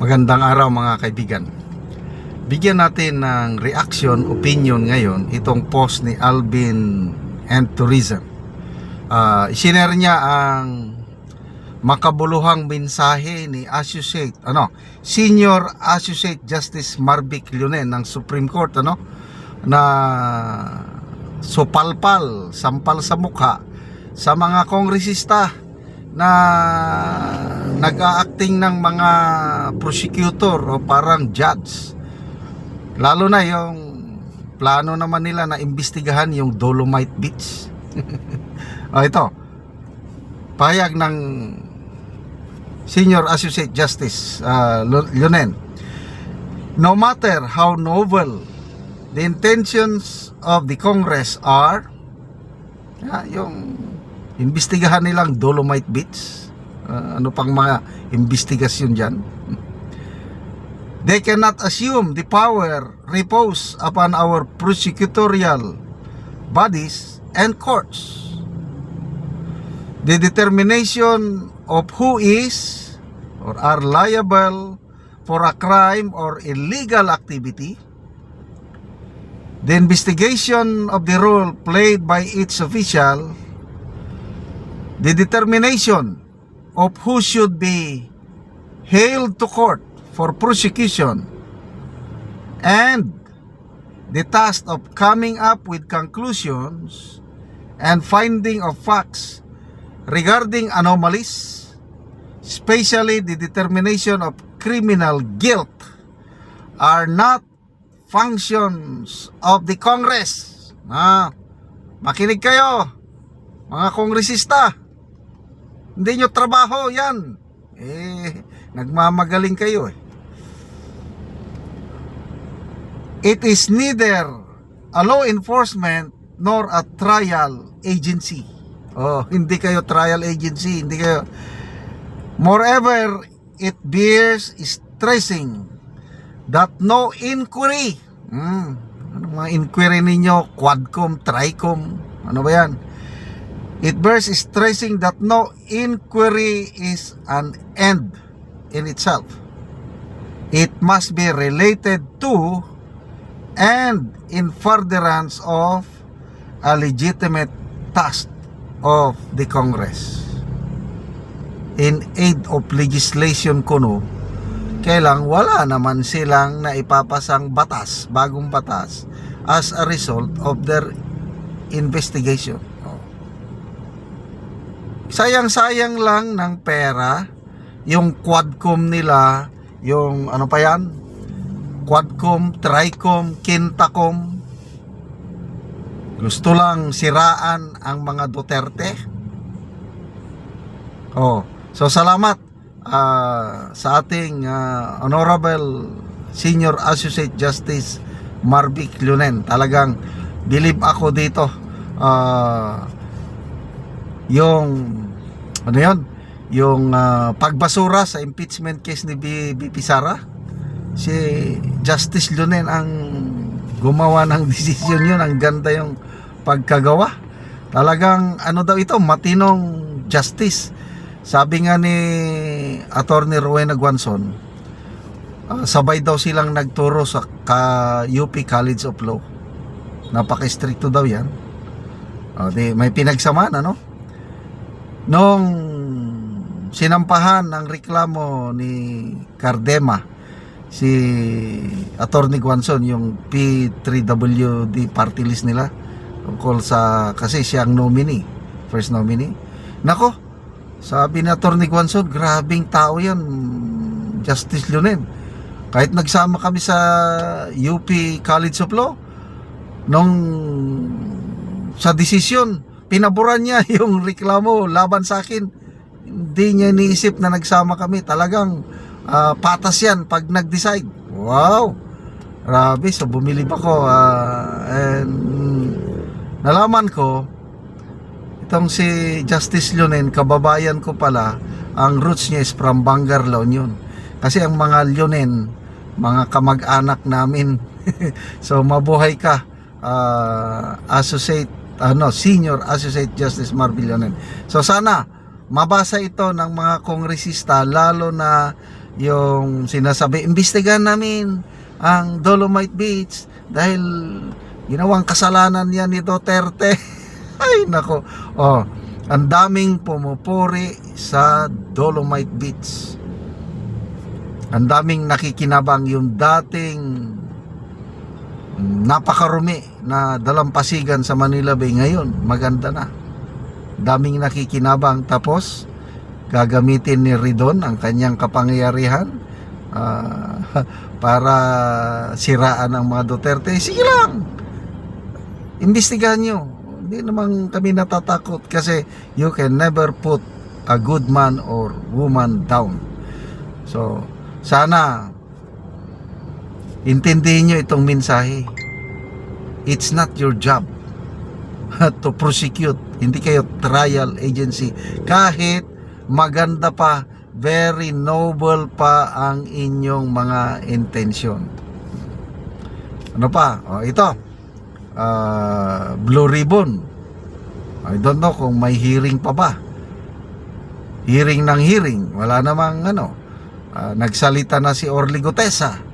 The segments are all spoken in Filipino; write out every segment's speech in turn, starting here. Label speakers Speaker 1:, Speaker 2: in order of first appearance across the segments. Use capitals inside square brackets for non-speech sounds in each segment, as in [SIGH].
Speaker 1: Magandang araw mga kaibigan. Bigyan natin ng reaction, opinion ngayon itong post ni Alvin and Tourism. Uh, isinare niya ang makabuluhang mensahe ni Associate ano Senior Associate Justice Marvic Lunen ng Supreme Court ano na supalpal sampal sa mukha sa mga kongresista na nag-aacting ng mga prosecutor o parang judge. Lalo na yung plano naman nila na imbestigahan yung Dolomite Beach. [LAUGHS] O ito. Pahayag ng Senior Associate Justice uh, Lunen no matter how noble the intentions of the Congress are ah, yung imbestigahan nilang Dolomite Beach Ah, ano pang mga investigasyon dyan? They cannot assume the power repose upon our prosecutorial bodies and courts. The determination of who is or are liable for a crime or illegal activity. The investigation of the role played by each official. The determination of who should be hailed to court for prosecution and the task of coming up with conclusions and finding of facts regarding anomalies, especially the determination of criminal guilt, are not functions of the Congress. Ah, makinig kayo, mga kongresista. Hindi nyo trabaho yan. Eh, nagmamagaling kayo eh. It is neither a law enforcement nor a trial agency. Oh, [LAUGHS] hindi kayo trial agency, hindi kayo Moreover, it bears stressing that no inquiry. Hmm, ano mga inquiry ninyo? Quadcom, Tricom, ano ba yan? It bears stressing that no inquiry is an end in itself. It must be related to and in furtherance of a legitimate task of the Congress. In aid of legislation kuno, kailang wala naman silang naipapasang batas, bagong batas, as a result of their investigation. Sayang-sayang lang ng pera yung quadcom nila, yung ano pa yan? Quadcom, Tricom, Quintacom. Gusto lang siraan ang mga Duterte. Oh, so salamat ah, sa ating ah, Honorable Senior Associate Justice Marvic Lunen. Talagang believe ako dito. Ah, yung ano yun? Yung ah, pagbasura sa impeachment case ni B- BP Sara. Si Justice Lunen ang gumawa ng [LAUGHS] desisyon yun. Ang ganda yung pagkagawa. Talagang ano daw ito, matinong justice. Sabi nga ni Attorney Rowena Guanzon, ah, sabay daw silang nagturo sa ka UP College of Law. Napaka-stricto daw yan. O, di, may pinagsamaan, ano? Nung sinampahan ng reklamo ni Cardema, si Attorney Guanzon, yung P3WD party list nila, tungkol sa, kasi siyang nominee, first nominee. Nako, sabi ni Attorney Guanzon, grabing tao yan, Justice Lunen. Kahit nagsama kami sa UP College of Law, nung sa desisyon, pinaboran niya [LAUGHS] yung reklamo laban sa akin. Hindi niya iniisip na nagsama kami. Talagang ah, patas yan pag nag-decide. Wow! Grabe, so bumili pa ko. ah, and nalaman ko, itong si Justice Leonen, kababayan ko pala, ang roots niya is from Bangar, La Union. Kasi ang mga Leonen, mga kamag-anak namin. [LAUGHS] so mabuhay ka, ah, associate, ano, senior associate justice Marvin Leonen. So sana, mabasa ito ng mga kongresista, lalo na yung sinasabi, imbestigahan namin ang Dolomite Beach dahil ginawang kasalanan yan ni Duterte. [LAUGHS] Ay, nako. Oh, ang daming pumupuri sa Dolomite Beach. Ang daming nakikinabang yung dating napakarumi na dalampasigan sa Manila Bay ngayon. Maganda na. Daming nakikinabang tapos gagamitin ni Ridon ang kanyang kapangyarihan ah, [LAUGHS] para siraan ang mga Duterte. Sige lang. Imbestigahan nyo. Hindi naman kami natatakot kasi you can never put a good man or woman down. So, sana intindihin nyo itong mensahe. It's not your job [LAUGHS] to prosecute. Hindi kayo trial agency. Kahit maganda pa, very noble pa ang inyong mga intention. Ano pa? O, ito. Ah, Blue Ribbon. I don't know kung may hearing pa ba. Hearing ng hearing. Wala namang ano. Ah, nagsalita na si Orly Gutesa.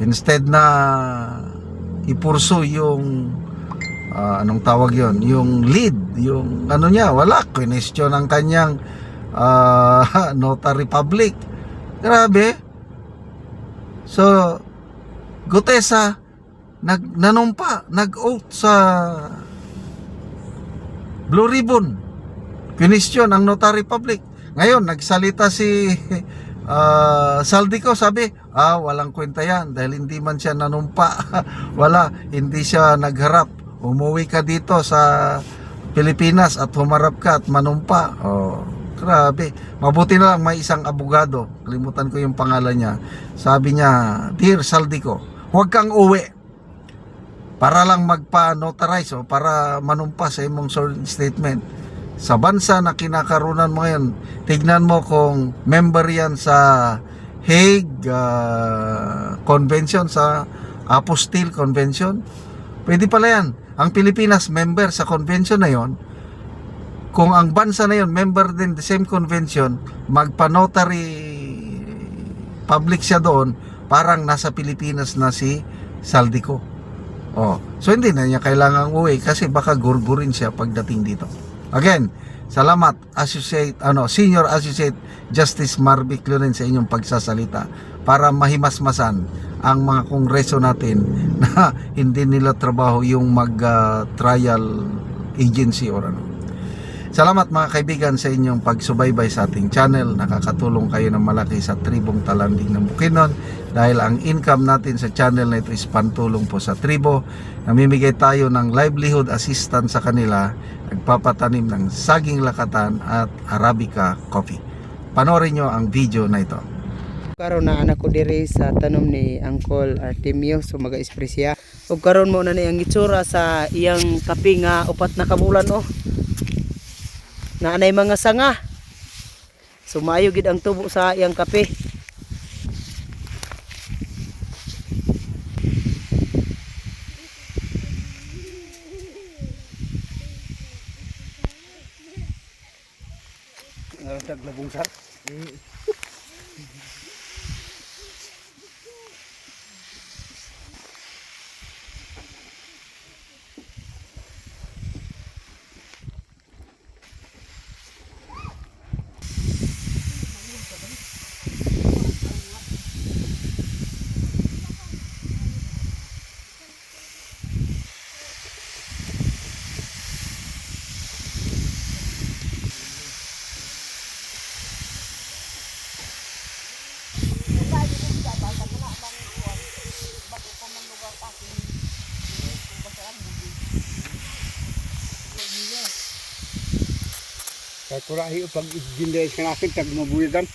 Speaker 1: Instead na ipurso yung ah, anong tawag yon yung lead yung ano niya wala. Question ang kanyang ah, [LAUGHS] notary public grabe. So Gutesa nag nanumpa nag-oath sa Blue Ribbon. Question ang notary public ngayon nagsalita si [LAUGHS] ah, Saldico sabi ah walang kwenta yan dahil hindi man siya nanumpa. [LAUGHS] Wala hindi siya nagharap. Umuwi ka dito sa Pilipinas at humarap ka at manumpa. Oh grabe. Mabuti na lang may isang abogado. Kalimutan ko yung pangalan niya. Sabi niya dear Saldico huwag kang uwi. Para lang magpa-notarize o para manumpa sa imong sworn statement sa bansa na kinakarunan mo ngayon, tignan mo kung member yan sa Hague ah, Convention, sa Apostille Convention. Pwede pala yan. Ang Pilipinas, member sa convention na yon. Kung ang bansa na yon, member din the same convention, magpa-notary public siya doon, parang nasa Pilipinas na si Saldico. Oh, so hindi na niya kailangang uwi kasi baka gurgurin siya pagdating dito. Again, salamat Associate ano Senior Associate Justice Marvic Loren sa inyong pagsasalita para mahimasmasan ang mga kongreso natin [LAUGHS] na hindi nila trabaho yung mag ah, trial agency or ano. Salamat mga kaibigan sa inyong pagsubaybay sa ating channel. Nakakatulong kayo ng malaki sa tribong talanding ng Bukidnon dahil ang income natin sa channel na ito is pantulong po sa tribo. Namimigay tayo ng livelihood assistance sa kanila, nagpapatanim ng saging lakatan at Arabica coffee. Panorin nyo ang video na ito.
Speaker 2: karon na anak ko diri sa tanom ni Uncle Artemio so maga-espresya ug karon mo na ni ang itsura sa iyang kape nga upat na kabulan oh na anay mga sanga. So gid ang tubo sa iyang kape
Speaker 3: Kurahi pag ginday sa akin tag mabuyadan.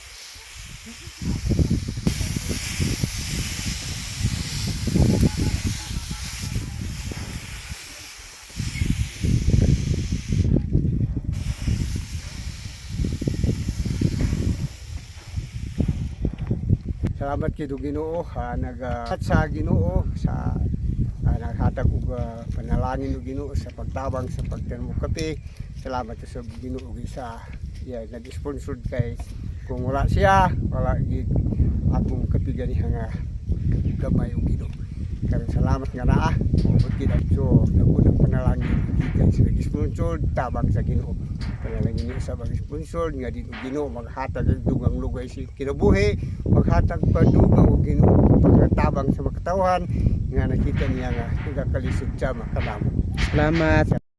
Speaker 3: Salamat kay Ginoo ha ah, sa Ginoo sa uh, naghatag og ah, panalangin og Ginoo sa pagtabang sa pagtanom og kape. Salamat sa Ginoo sa yeah, nag-sponsor kay kung wala siya wala gid atong kapiganihan nga gamay og Ginoo Karang salamat nga naa. Ug kita so nagunang panalangin gikan sa sponsor tabang sa Ginoo panalangin niyo sa mga sponsor nga dito Ginoo maghatag og dugang lugay si kinabuhi maghatag pa dugang og Ginoo pagkatabang sa makatawan nga nakita niya nga nagakalisod siya makanamo
Speaker 2: Salamat.